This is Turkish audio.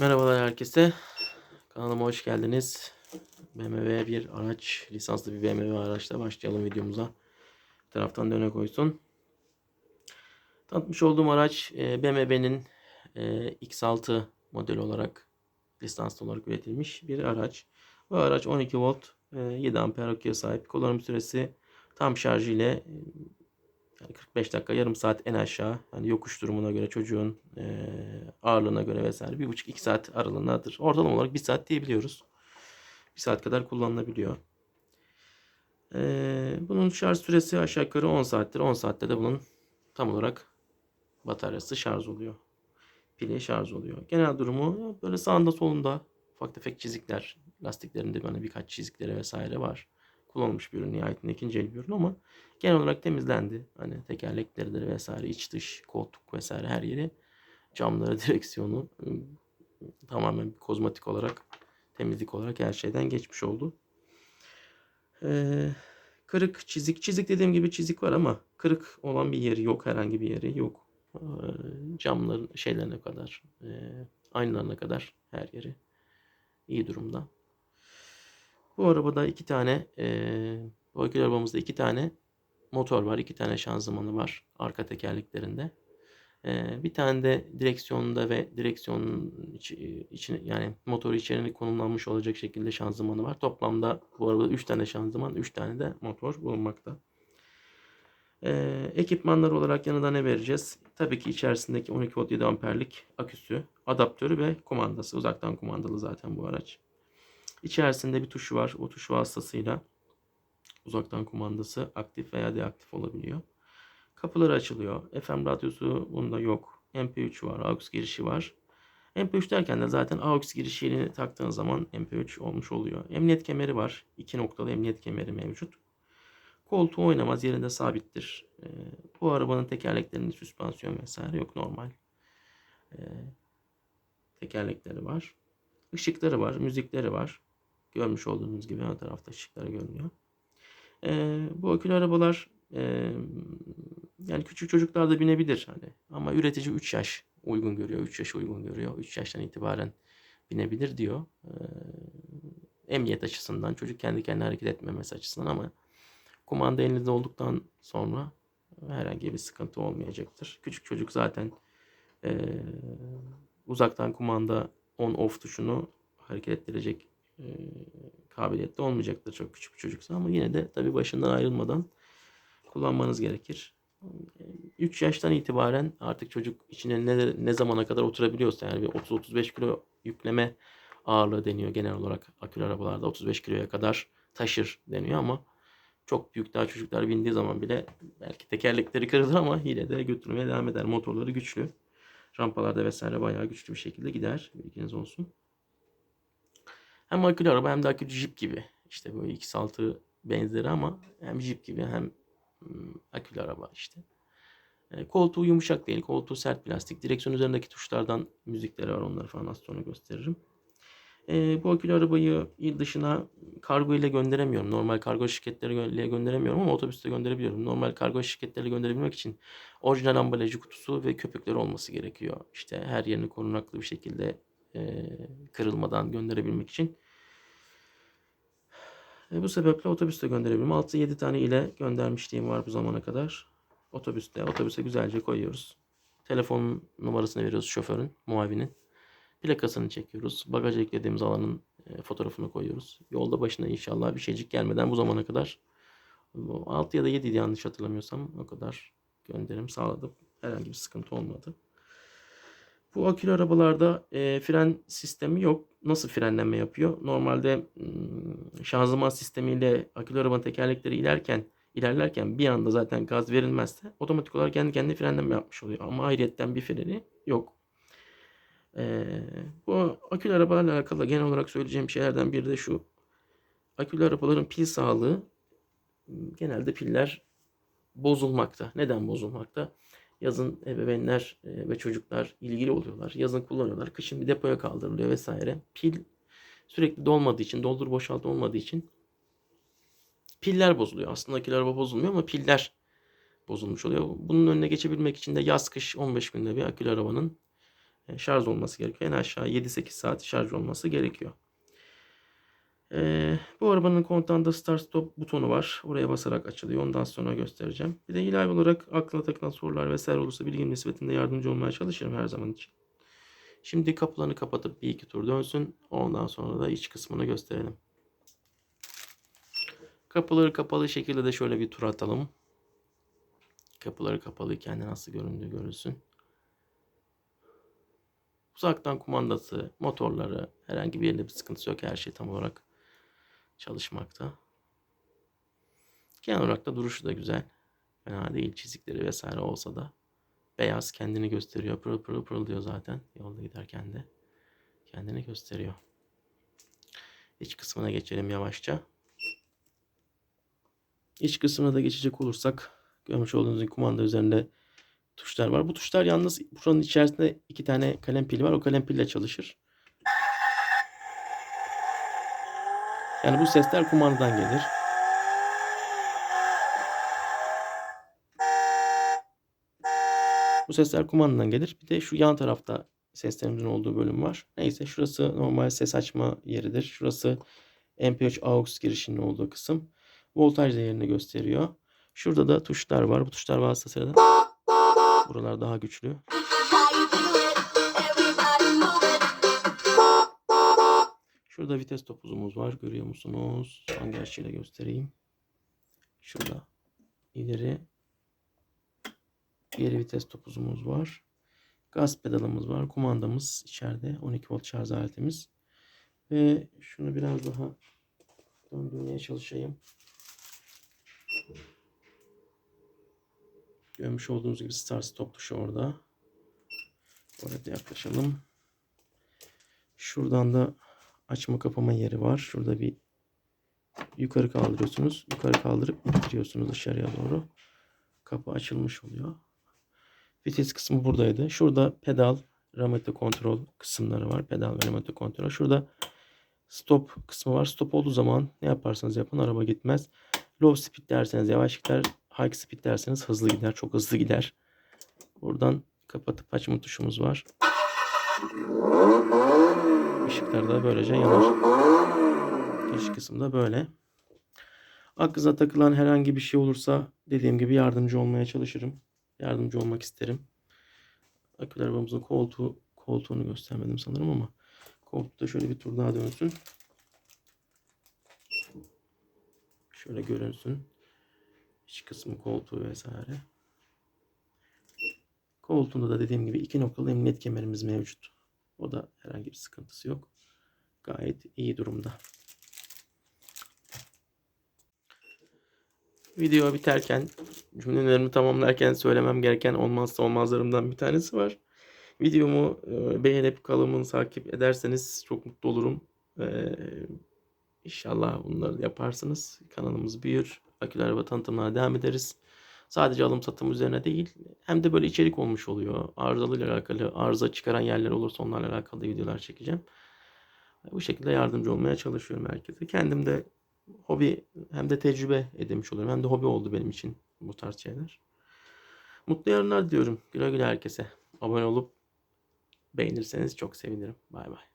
Merhabalar herkese. Kanalıma hoş geldiniz. BMW bir araç, lisanslı bir BMW araçla başlayalım videomuza. Bir taraftan döne koysun. Tanıtmış olduğum araç e, BMW'nin e, X6 modeli olarak lisanslı olarak üretilmiş bir araç. Bu araç 12 volt, e, 7 amper aküye sahip. Kullanım süresi tam şarj ile e, yani 45 dakika, yarım saat en aşağı. Yani yokuş durumuna göre, çocuğun e, ağırlığına göre vesaire. Bir buçuk iki saat aralığındadır. Ortalama olarak bir saat diyebiliyoruz. Bir saat kadar kullanılabiliyor. E, bunun şarj süresi aşağı yukarı 10 saattir. 10 saatte de bunun tam olarak bataryası şarj oluyor. Pili şarj oluyor. Genel durumu böyle sağında solunda ufak tefek çizikler, lastiklerinde böyle birkaç çizikleri vesaire var. Kullanılmış bir ürün nihayetinde ikinci el bir ürün ama genel olarak temizlendi. Hani tekerlekleridir vesaire, iç dış, koltuk vesaire her yeri camları, direksiyonu tamamen kozmetik olarak, temizlik olarak her şeyden geçmiş oldu. Ee, kırık, çizik, çizik dediğim gibi çizik var ama kırık olan bir yeri yok, herhangi bir yeri yok. Ee, camların şeylerine kadar, e, aynalarına kadar her yeri iyi durumda. Bu arabada iki tane, e, bu akülü arabamızda iki tane motor var, iki tane şanzımanı var arka tekerleklerinde. E, bir tane de direksiyonda ve direksiyonun içi, içine yani motoru içerine konumlanmış olacak şekilde şanzımanı var. Toplamda bu arabada 3 tane şanzıman, 3 tane de motor bulunmakta. E, ekipmanlar olarak yanında ne vereceğiz? Tabii ki içerisindeki 12 volt 7 amperlik aküsü, adaptörü ve kumandası. Uzaktan kumandalı zaten bu araç. İçerisinde bir tuşu var. O tuş vasıtasıyla uzaktan kumandası aktif veya deaktif olabiliyor. Kapıları açılıyor. FM radyosu bunda yok. MP3 var. AUX girişi var. MP3 derken de zaten AUX girişini taktığın zaman MP3 olmuş oluyor. Emniyet kemeri var. İki noktalı emniyet kemeri mevcut. Koltuğu oynamaz. Yerinde sabittir. Ee, bu arabanın tekerleklerinde süspansiyon vesaire yok. Normal. Ee, tekerlekleri var. Işıkları var. Müzikleri var. Görmüş olduğunuz gibi ön tarafta ışıkları görünüyor. Ee, bu akülü arabalar e, yani küçük çocuklar da binebilir hani ama üretici 3 yaş uygun görüyor. 3 yaş uygun görüyor. 3 yaştan itibaren binebilir diyor. Ee, emniyet açısından çocuk kendi kendine hareket etmemesi açısından ama kumanda elinizde olduktan sonra herhangi bir sıkıntı olmayacaktır. Küçük çocuk zaten e, uzaktan kumanda on off tuşunu hareket ettirecek e, kabiliyette olmayacaktır çok küçük bir çocuksa ama yine de tabii başından ayrılmadan kullanmanız gerekir. 3 yaştan itibaren artık çocuk içine ne, ne zamana kadar oturabiliyorsa yani bir 30-35 kilo yükleme ağırlığı deniyor genel olarak akülü arabalarda 35 kiloya kadar taşır deniyor ama çok büyük daha çocuklar bindiği zaman bile belki tekerlekleri kırılır ama yine de götürmeye devam eder. Motorları güçlü. Rampalarda vesaire bayağı güçlü bir şekilde gider. Bilginiz olsun. Hem akülü araba hem de akülü jip gibi. İşte böyle X6 benzeri ama hem jip gibi hem hmm, akülü araba işte. E, koltuğu yumuşak değil. Koltuğu sert plastik. Direksiyon üzerindeki tuşlardan müzikleri var. Onları falan az sonra gösteririm. E, bu akülü arabayı il dışına kargo ile gönderemiyorum. Normal kargo şirketleriyle gönderemiyorum ama otobüste gönderebiliyorum. Normal kargo şirketleriyle gönderebilmek için orijinal ambalajı kutusu ve köpükleri olması gerekiyor. İşte her yerini korunaklı bir şekilde e, kırılmadan gönderebilmek için. E, bu sebeple otobüste gönderebilirim. 6-7 tane ile göndermişliğim var bu zamana kadar. Otobüste, otobüse güzelce koyuyoruz. Telefon numarasını veriyoruz şoförün, muavinin. Plakasını çekiyoruz. Bagaja eklediğimiz alanın e, fotoğrafını koyuyoruz. Yolda başına inşallah bir şeycik gelmeden bu zamana kadar 6 ya da 7 yanlış hatırlamıyorsam o kadar gönderim sağladım. Herhangi bir sıkıntı olmadı. Bu akülü arabalarda e, fren sistemi yok. Nasıl frenleme yapıyor? Normalde hmm, şanzıman sistemiyle akülü arabanın tekerlekleri ilerken ilerlerken bir anda zaten gaz verilmezse otomatik olarak kendi kendine frenleme yapmış oluyor. Ama ayrıyetten bir freni yok. E, bu akülü arabalarla alakalı genel olarak söyleyeceğim şeylerden biri de şu. Akülü arabaların pil sağlığı genelde piller bozulmakta. Neden bozulmakta? Yazın ebeveynler e, ve çocuklar ilgili oluyorlar. Yazın kullanıyorlar. Kışın bir depoya kaldırılıyor vesaire. Pil sürekli dolmadığı için, doldur boşalt olmadığı için piller bozuluyor. Aslında akülü araba bozulmuyor ama piller bozulmuş oluyor. Bunun önüne geçebilmek için de yaz kış 15 günde bir akülü arabanın e, şarj olması gerekiyor. En aşağı 7-8 saat şarj olması gerekiyor. Ee, bu arabanın kontağında start stop butonu var. Oraya basarak açılıyor. Ondan sonra göstereceğim. Bir de ilave olarak aklına takılan sorular vesaire olursa bilgi nispetinde yardımcı olmaya çalışırım her zaman için. Şimdi kapılarını kapatıp bir iki tur dönsün. Ondan sonra da iç kısmını gösterelim. Kapıları kapalı şekilde de şöyle bir tur atalım. Kapıları kapalıyken de nasıl göründüğü görülsün. Uzaktan kumandası, motorları, herhangi bir yerinde bir sıkıntısı yok. Her şey tam olarak çalışmakta. Genel olarak da duruşu da güzel. Fena değil. Çizikleri vesaire olsa da beyaz kendini gösteriyor. Pırıl pırıl pırıl diyor zaten. Yolda giderken de kendini gösteriyor. İç kısmına geçelim yavaşça. İç kısmına da geçecek olursak görmüş olduğunuz gibi kumanda üzerinde tuşlar var. Bu tuşlar yalnız buranın içerisinde iki tane kalem pili var. O kalem pille çalışır. Yani bu sesler kumandadan gelir. Bu sesler kumandadan gelir. Bir de şu yan tarafta seslerimizin olduğu bölüm var. Neyse şurası normal ses açma yeridir. Şurası MP3 AUX girişinin olduğu kısım. Voltaj değerini gösteriyor. Şurada da tuşlar var. Bu tuşlar vasıtasıyla da buralar daha güçlü. Şurada vites topuzumuz var. Görüyor musunuz? Hangi açıyla göstereyim? Şurada. ileri geri vites topuzumuz var. Gaz pedalımız var. Kumandamız içeride. 12 volt şarj aletimiz. Ve şunu biraz daha döndürmeye çalışayım. Görmüş olduğunuz gibi start stop tuşu orada. Oraya da yaklaşalım. Şuradan da açma kapama yeri var. Şurada bir yukarı kaldırıyorsunuz. Yukarı kaldırıp indiriyorsunuz dışarıya doğru. Kapı açılmış oluyor. Vites kısmı buradaydı. Şurada pedal, remote kontrol kısımları var. Pedal ve remote kontrol. Şurada stop kısmı var. Stop olduğu zaman ne yaparsanız yapın araba gitmez. Low speed derseniz yavaş gider. High speed derseniz hızlı gider. Çok hızlı gider. Buradan kapatıp açma tuşumuz var. Işıklar da böylece yanar. Giriş kısımda böyle. Aklınıza takılan herhangi bir şey olursa dediğim gibi yardımcı olmaya çalışırım. Yardımcı olmak isterim. Akül arabamızın koltuğu, koltuğunu göstermedim sanırım ama koltukta şöyle bir tur daha dönsün. Şöyle görünsün. İç kısmı koltuğu vesaire. Koltuğunda da dediğim gibi iki noktalı emniyet kemerimiz mevcut. O da herhangi bir sıkıntısı yok. Gayet iyi durumda. Video biterken cümlelerimi tamamlarken söylemem gereken olmazsa olmazlarımdan bir tanesi var. Videomu e, beğenip kanalımı takip ederseniz çok mutlu olurum. E, inşallah bunları yaparsınız. Kanalımız büyür. Akülü araba tanıtımlarına devam ederiz. Sadece alım satım üzerine değil hem de böyle içerik olmuş oluyor. Arızalıyla alakalı arıza çıkaran yerler olursa onlarla alakalı videolar çekeceğim. Bu şekilde yardımcı olmaya çalışıyorum herkese. Kendim de hobi hem de tecrübe edinmiş oluyorum. Hem de hobi oldu benim için bu tarz şeyler. Mutlu yarınlar diyorum. Güle güle herkese. Abone olup beğenirseniz çok sevinirim. Bay bay.